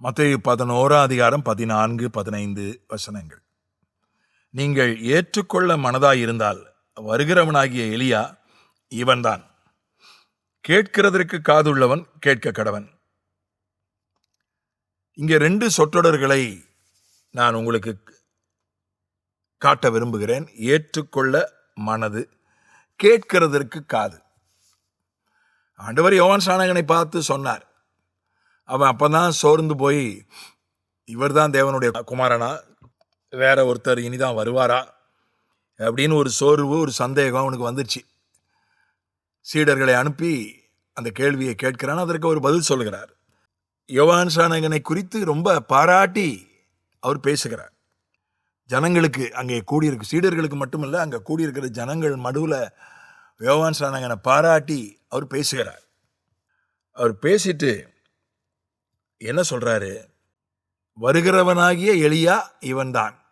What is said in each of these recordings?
மத்திய பதினோரா அதிகாரம் பதினான்கு பதினைந்து வசனங்கள். நீங்கள் ஏற்றுக்கொள்ள மனதாயிருந்தால் வருகிறவனாகிய எலியா இவன்தான். கேட்கிறதற்கு காதுள்ளவன் கேட்க கடவன். இங்கே ரெண்டு சொற்றொடர்களை நான் உங்களுக்கு காட்ட விரும்புகிறேன். ஏற்றுக்கொள்ள மனது கேட்கிறதற்கு காது. ஆண்டவர் யோவான் சாணகனை பார்த்து சொன்னார் அவன் அப்போ தான் சோர்ந்து போய் இவர்தான் தேவனுடைய குமாரனா? வேற ஒருத்தர் இனிதான் வருவாரா? அப்படின்னு ஒரு சோர்வு ஒரு சந்தேகம் அவனுக்கு வந்துருச்சு. சீடர்களை அனுப்பி அந்த கேள்வியை கேட்கிறான். அதற்கு ஒரு பதில் சொல்கிறார் யோவான் சானகனை குறித்து ரொம்ப பாராட்டி அவர் பேசுகிறார். ஜனங்களுக்கு அங்கே கூடியிருக்கு சீடர்களுக்கு மட்டுமல்ல அங்கே கூடியிருக்கிற ஜனங்கள் மடுவில் யோவான் சானகனை பாராட்டி அவர் பேசுகிறார். அவர் பேசிட்டு என்ன சொல்றாரு? வருகிறவனாகிய எளியா இவன்தான்.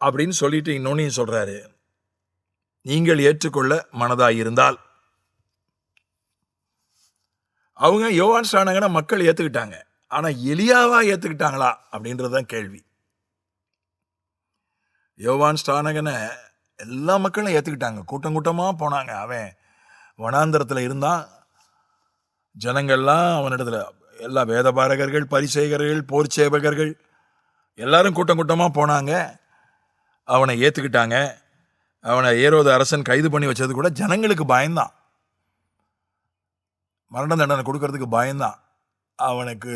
அப்படின்னு சொல்லிட்டு இன்னொன்னு சொல்றாரு. நீங்கள் ஏற்றுக்கொள்ள மனதாயிருந்தால். அவங்க யோவான் ஸ்டானகனை மக்கள் ஏற்றுக்கிட்டாங்க ஆனால் எளியாவா ஏற்றுக்கிட்டாங்களா அப்படின்றது தான் கேள்வி. யோவான் ஸ்டானகனை எல்லா மக்களும் ஏற்றுக்கிட்டாங்க கூட்டம் கூட்டமாக போனாங்க. அவன் வனாந்திரத்தில் இருந்தான். ஜனங்கள்லாம் அவனிடத்துல எல்லா வேதபாரகர்கள் பரிசேகர்கள் போர் சேவகர்கள் எல்லாரும் கூட்டம் கூட்டமாக போனாங்க. அவனை ஏற்றுக்கிட்டாங்க அவனை ஏரோது அரசன் கைது பண்ணி வச்சது கூட ஜனங்களுக்கு பயந்தான் மரண தண்டனை கொடுக்கறதுக்கு பயந்தான் அவனுக்கு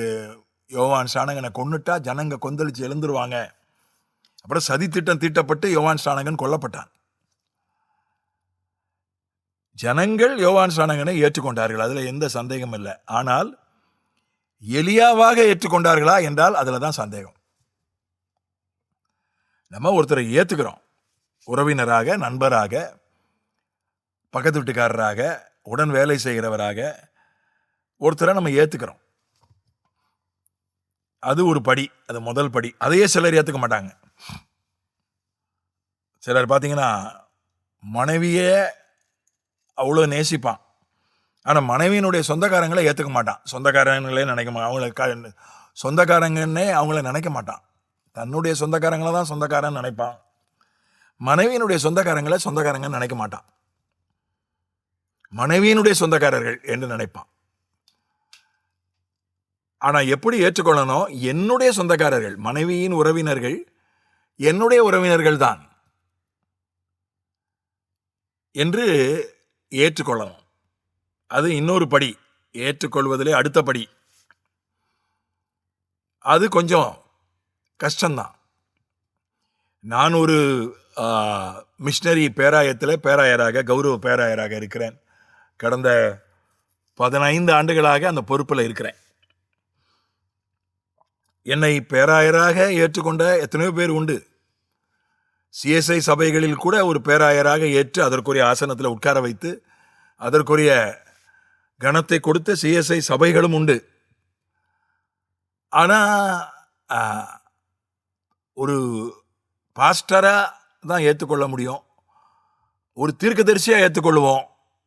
யோவான் சாணகனை கொண்டுட்டா ஜனங்க கொந்தளிச்சு எழுந்துருவாங்க. அப்புறம் சதி திட்டம் தீட்டப்பட்டு யோவான் சாணகன் கொல்லப்பட்டான். ஜனங்கள் யோவான் சாணகனை ஏற்றுக்கொண்டார்கள். அதில் எந்த சந்தேகம் இல்லை. ஆனால் எளியாவாக ஏற்றுக்கொண்டார்களா என்றால் அதில் தான் சந்தேகம். நம்ம ஒருத்தரை ஏற்றுக்கிறோம் உறவினராக நண்பராக பக்கத்து வீட்டுக்காரராக உடன் வேலை செய்கிறவராக ஒருத்தரை நம்ம ஏற்றுக்கிறோம் அது ஒரு படி அது முதல் படி. அதையே சிலர் ஏற்றுக்க மாட்டாங்க. சிலர் பார்த்தீங்கன்னா மனைவியே அவ்வளோ நேசிப்பான். ஆனால் மனைவியினுடைய சொந்தக்காரங்களை ஏற்றுக்க மாட்டான். சொந்தக்காரங்களே நினைக்க மாட்டான். அவங்கள க சொந்தக்காரங்கன்னே அவங்கள நினைக்க மாட்டான். தன்னுடைய சொந்தக்காரங்களை தான் சொந்தக்காரன் நினைப்பான். மனைவியினுடைய சொந்தக்காரங்களை சொந்தக்காரங்க நினைக்க மாட்டான். மனைவியினுடைய சொந்தக்காரர்கள் என்று நினைப்பான். ஆனால் எப்படி ஏற்றுக்கொள்ளணும் என்னுடைய சொந்தக்காரர்கள் மனைவியின் உறவினர்கள் என்னுடைய உறவினர்கள் தான் என்று ஏற்றுக்கொள்ளணும். அது இன்னொரு படி ஏற்றுக்கொள்வதிலே அடுத்த படி. அது கொஞ்சம் கஷ்டம்தான். நான் ஒரு மிஷினரி பேராயத்தில் பேராயராக கௌரவ பேராயராக இருக்கிறேன். கடந்த பதினைந்து ஆண்டுகளாக அந்த பொறுப்பில் இருக்கிறேன். என்னை பேராயராக ஏற்றுக்கொண்ட எத்தனையோ பேர் உண்டு. சிஎஸ்ஐ சபைகளில் கூட ஒரு பேராயராக ஏற்று அதற்குரிய ஆசனத்தில் உட்கார வைத்து அதற்குரிய கணத்தை கொடுத்த சிஎஸ்ஐ சபைகளும் உண்டு. ஆனால் ஒரு பாஸ்டராக தான் ஏற்றுக்கொள்ள முடியும். ஒரு தீர்க்கதரிசியாக ஏற்றுக்கொள்வோம்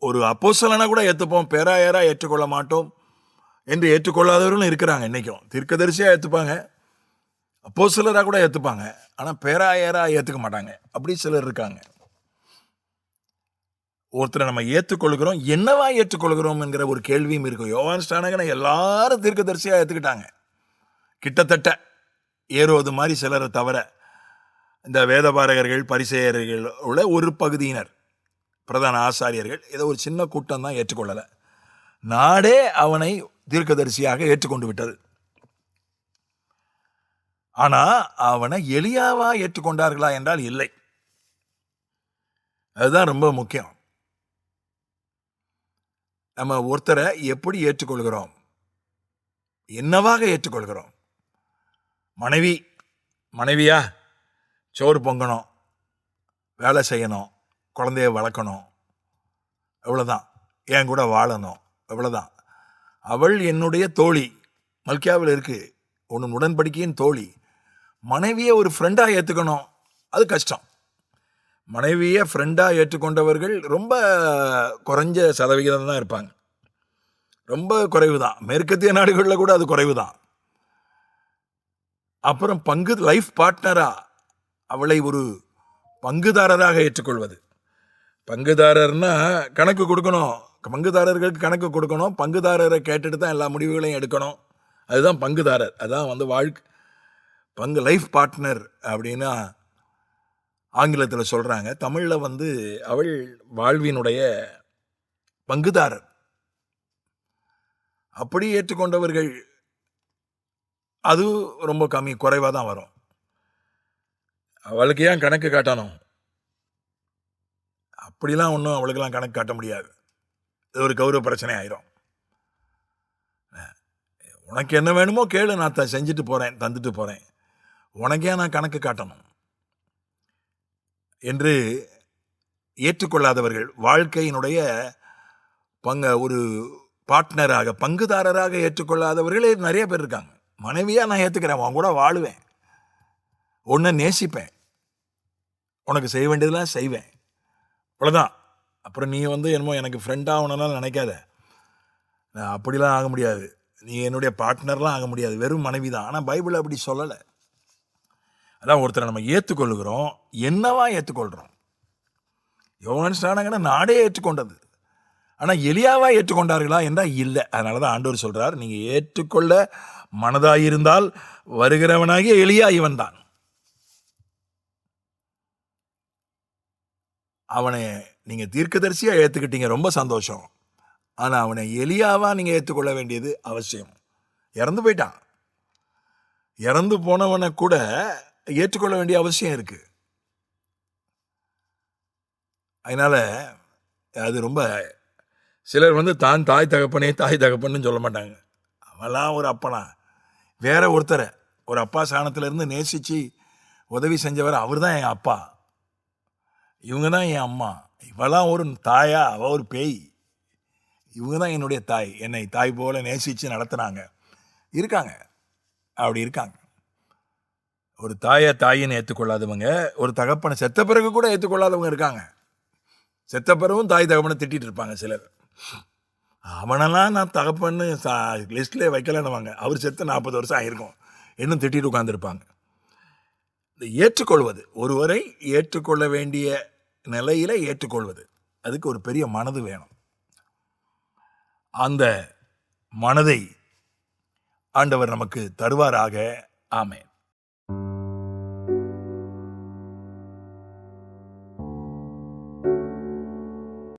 ஒரு அப்போசலனா கூட ஏற்றுப்போம் பேராயராக ஏற்றுக்கொள்ள மாட்டோம் என்று ஏற்றுக்கொள்ளாதவர்களும் இருக்கிறாங்க இன்றைக்கும் தீர்க்கதரிசியாக ஏற்றுப்பாங்க அப்போசலராக கூட ஏற்றுப்பாங்க ஆனால் பேராயராக ஏற்றுக்க மாட்டாங்க. அப்படி சிலர் இருக்காங்க. ஒருத்தரை நம்ம ஏற்றுக்கொள்கிறோம். என்னவா ஏற்றுக்கொள்கிறோம் என்கிற ஒரு கேள்வியும் இருக்கும். யோவான் ஸ்டானகனை எல்லாரும் தீர்க்கதரிசியாக ஏற்றுக்கிட்டாங்க கிட்டத்தட்ட ஏறுவது மாதிரி சிலரை தவிர இந்த வேதபாரகர்கள் பரிசெயர்கள் உள்ள ஒரு பகுதியினர் பிரதான ஆசாரியர்கள் ஏதோ ஒரு சின்ன கூட்டம் தான் ஏற்றுக்கொள்ளலை. நாடே அவனை தீர்க்கதரிசியாக ஏற்றுக்கொண்டு விட்டது. ஆனால் அவனை எளியாவா ஏற்றுக்கொண்டார்களா என்றால் இல்லை. அதுதான் ரொம்ப முக்கியம். நம்ம ஒருத்தரை எப்படி ஏற்றுக்கொள்கிறோம்? என்னவாக ஏற்றுக்கொள்கிறோம்? மனைவி மனைவியா? சோறு பொங்கணும். வேலை செய்யணும். குழந்தைய வளர்க்கணும். இவ்வளோதான் என் கூட வாழணும். இவ்வளோதான் அவள் என்னுடைய தோழி. மல்கியாவில் இருக்குது உன் உடன்படிக்கையின் தோழி. மனைவியை ஒரு ஃப்ரெண்டாக ஏற்றுக்கணும் அது கஷ்டம். மனைவியை ஃப்ரெண்டாக ஏற்றுக்கொண்டவர்கள் ரொம்ப குறைஞ்ச சதவிகிதம் தான் இருப்பாங்க. ரொம்ப குறைவு தான் மேற்கத்திய நாடுகளில் கூட அது குறைவு தான் அப்புறம் பங்கு லைஃப் பார்ட்னராக அவளை ஒரு பங்குதாரராக ஏற்றுக்கொள்வது. பங்குதாரர்னா கணக்கு கொடுக்கணும். பங்குதாரர்களுக்கு கணக்கு கொடுக்கணும். பங்குதாரரை கேட்டுட்டு தான் எல்லா முடிவுகளையும் எடுக்கணும். அதுதான் பங்குதாரர். அதுதான் வந்து வாழ்க்கை பங்கு லைஃப் பார்ட்னர் அப்படின்னா ஆங்கிலத்தில் சொல்கிறாங்க தமிழில் வந்து அவள் வாழ்வினுடைய பங்குதாரர். அப்படி ஏற்றுக்கொண்டவர்கள் அது ரொம்ப கம்மி குறைவாக தான் வரும். அவளுக்கு ஏன் கணக்கு காட்டணும்? அப்படிலாம் ஒன்றும் அவளுக்கெல்லாம் கணக்கு காட்ட முடியாது. இது ஒரு கௌரவ பிரச்சனை ஆயிரும். உனக்கு என்ன வேணுமோ கேளு நான் த செஞ்சுட்டு போகிறேன் தந்துட்டு போகிறேன் உனக்கே நான் கணக்கு காட்டணும். என்று ஏற்றுக்கொள்ளாதவர்கள் வாழ்க்கையினுடைய பங்க ஒரு பார்ட்னராக பங்குதாரராக ஏற்றுக்கொள்ளாதவர்களே நிறைய பேர் இருக்காங்க. மனைவியாக நான் ஏற்றுக்கிறேன் அவன் கூட வாழுவேன். ஒன்றை நேசிப்பேன். உனக்கு செய்ய வேண்டியதெல்லாம் செய்வேன். அவ்வளோதான் அப்புறம் நீ வந்து என்னமோ எனக்கு ஃப்ரெண்டாகணும்னாலும் நினைக்காத. நான் அப்படிலாம் ஆக முடியாது. நீ என்னுடைய பார்ட்னர்லாம் ஆக முடியாது. வெறும் மனைவி தான் ஆனால் பைபிள் அப்படி சொல்லலை. அதான் ஒருத்தரை நம்ம ஏற்றுக்கொள்கிறோம் என்னவா ஏற்றுக்கொள்கிறோம் யோகன் ஸ்நானகனை நாடே ஏற்றுக்கொண்டது. ஆனால் எளியாவாக ஏற்றுக்கொண்டார்களா என்றால் இல்லை. அதனால தான் ஆண்டவர் சொல்கிறார் நீங்கள் ஏற்றுக்கொள்ள மனதாயிருந்தால் வருகிறவனாகிய எளியா இவன் தான் அவனை நீங்கள் தீர்க்கதரிசியாக ஏற்றுக்கிட்டீங்க ரொம்ப சந்தோஷம். ஆனால் அவனை எளியாவாக நீங்கள் ஏற்றுக்கொள்ள வேண்டியது அவசியம். இறந்து போயிட்டான். இறந்து போனவனை கூட ஏற்றுக்கொள்ள வேண்டிய அவசியம் இருக்குது அதனால அது ரொம்ப சிலர் வந்து தான் தாய் தகப்பனே தாய் தகப்பன்னு சொல்ல மாட்டாங்க. அவெல்லாம் ஒரு அப்பனா. வேற ஒருத்தரை ஒரு அப்பா ஸ்தானத்துல நேசித்து உதவி செஞ்சவர் அவர் தான் என் அப்பா. இவங்க தான் என் அம்மா. இவெல்லாம் ஒரு தாயா அவ ஒரு பேய். இவங்க தான் என்னுடைய தாய். என்னை தாய் போல நேசித்து நடத்துனாங்க. இருக்காங்க. அப்படி இருக்காங்க. ஒரு தாயை தாயின்னு ஏற்றுக்கொள்ளாதவங்க ஒரு தகப்பனை செத்த பிறகு கூட ஏற்றுக்கொள்ளாதவங்க இருக்காங்க. செத்த பிறகும் தாய் தகப்பனை திட்டிகிட்டு இருப்பாங்க சிலர். அவனெல்லாம் நான் தகப்பன்னு லிஸ்ட்லேயே வைக்கலன்னுவாங்க. அவர் செத்து நாற்பது வருஷம் ஆகிருக்கும் இன்னும் திட்டிட்டு உட்காந்துருப்பாங்க இந்த ஏற்றுக்கொள்வது ஒருவரை ஏற்றுக்கொள்ள வேண்டிய நிலையில் ஏற்றுக்கொள்வது. அதுக்கு ஒரு பெரிய மனது வேணும். அந்த மனதை ஆண்டவர் நமக்கு தருவாராக. ஆமேன்.